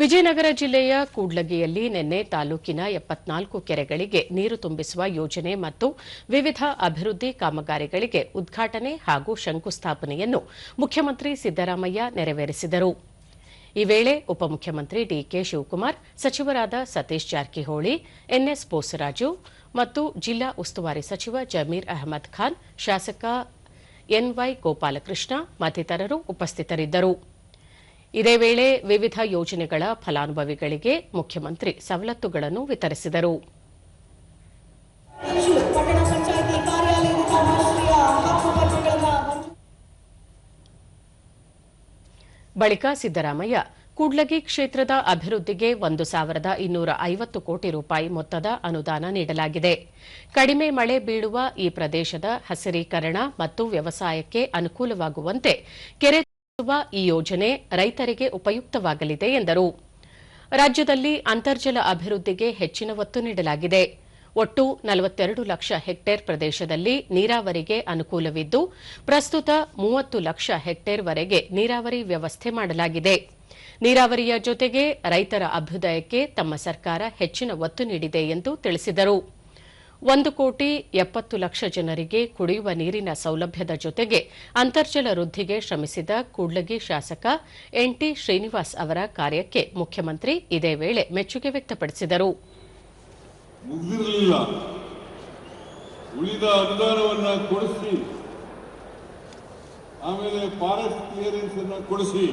ವಿಜಯನಗರ ಜಿಲ್ಲೆಯ ಕೂಡ್ಲಗಿಯಲ್ಲಿ ನಿನ್ನೆ ತಾಲೂಕಿನ ಎಪ್ಪತ್ನಾಲ್ಕು ಕೆರೆಗಳಿಗೆ ನೀರು ತುಂಬಿಸುವ ಯೋಜನೆ ಮತ್ತು ವಿವಿಧ ಅಭಿವೃದ್ಧಿ ಕಾಮಗಾರಿಗಳಿಗೆ ಉದ್ಘಾಟನೆ ಹಾಗೂ ಶಂಕುಸ್ಥಾಪನೆಯನ್ನು ಮುಖ್ಯಮಂತ್ರಿ ಸಿದ್ದರಾಮಯ್ಯ ನೆರವೇರಿಸಿದರು. ಈ ವೇಳೆ ಉಪಮುಖ್ಯಮಂತ್ರಿ ಡಿಕೆ ಶಿವಕುಮಾರ್, ಸಚಿವರಾದ ಸತೀಶ್ ಜಾರಕಿಹೊಳಿ, ಎನ್ಎಸ್ ಬೋಸರಾಜು ಮತ್ತು ಜಿಲ್ಲಾ ಉಸ್ತುವಾರಿ ಸಚಿವ ಜಮೀರ್ ಅಹಮದ್ ಖಾನ್, ಶಾಸಕ ಎನ್ವೈ ಗೋಪಾಲಕೃಷ್ಣ ಮತ್ತಿತರರು ಉಪಸ್ಥಿತರಿದ್ದರು. ಇದೇ ವೇಳೆ ವಿವಿಧ ಯೋಜನೆಗಳ ಫಲಾನುಭವಿಗಳಿಗೆ ಮುಖ್ಯಮಂತ್ರಿ ಸವಲತ್ತುಗಳನ್ನು ವಿತರಿಸಿದರು. ಬಳಿಕ ಸಿದ್ದರಾಮಯ್ಯ, ಕೂಡ್ಲಗಿ ಕ್ಷೇತ್ರದ ಅಭಿವೃದ್ಧಿಗೆ ಒಂದು ಸಾವಿರದ ಇನ್ನೂರ ಐವತ್ತು ಕೋಟಿ ರೂಪಾಯಿ ಮೊತ್ತದ ಅನುದಾನ ನೀಡಲಾಗಿದೆ. ಕಡಿಮೆ ಮಳೆ ಬೀಳುವ ಈ ಪ್ರದೇಶದ ಹಸಿರೀಕರಣ ಮತ್ತು ವ್ಯವಸಾಯಕ್ಕೆ ಅನುಕೂಲವಾಗುವಂತೆ ಕೆರೆ ಈ ಯೋಜನೆ ರೈತರಿಗೆ ಉಪಯುಕ್ತವಾಗಲಿದೆ ಎಂದರು. ರಾಜ್ಯದಲ್ಲಿ ಅಂತರ್ಜಲ ಅಭಿವೃದ್ಧಿಗೆ ಹೆಚ್ಚಿನ ಒತ್ತು ನೀಡಲಾಗಿದೆ. ಒಟ್ಟು ನಲವತ್ತೆರಡು ಲಕ್ಷ ಹೆಕ್ಟೇರ್ ಪ್ರದೇಶದಲ್ಲಿ ನೀರಾವರಿಗೆ ಅನುಕೂಲವಿದ್ದು, ಪ್ರಸ್ತುತ ಮೂವತ್ತು ಲಕ್ಷ ಹೆಕ್ಟೇರ್ ವರೆಗೆ ನೀರಾವರಿ ವ್ಯವಸ್ಥೆ ಮಾಡಲಾಗಿದೆ. ನೀರಾವರಿಯ ಜೊತೆಗೆ ರೈತರ ಅಭ್ಯುದಯಕ್ಕೆ ತಮ್ಮ ಸರ್ಕಾರ ಹೆಚ್ಚಿನ ಒತ್ತು ನೀಡಿದೆ ಎಂದು ತಿಳಿಸಿದರು. ಒಂದು ಕೋಟಿ ಎಪ್ಪತ್ತು ಲಕ್ಷ ಜನರಿಗೆ ಕುಡಿಯುವ ನೀರಿನ ಸೌಲಭ್ಯದ ಜೊತೆಗೆ ಅಂತರ್ಜಲ ವೃದ್ಧಿಗೆ ಶ್ರಮಿಸಿದ ಕೂಡ್ಲಗಿ ಶಾಸಕ ಎನ್ಟಿ ಶ್ರೀನಿವಾಸ್ ಅವರ ಕಾರ್ಯಕ್ಕೆ ಮುಖ್ಯಮಂತ್ರಿ ಇದೇ ವೇಳೆ ಮೆಚ್ಚುಗೆ ವ್ಯಕ್ತಪಡಿಸಿದರು. ಉಳಿದ ಅನುದಾನವನ್ನು ಕೊಡಿಸಿ, ಆಮೇಲೆ ಫಾರೆಸ್ಟ್ ಕ್ಲಿಯರೆನ್ಸ್ ಕೊಡಿಸಿ.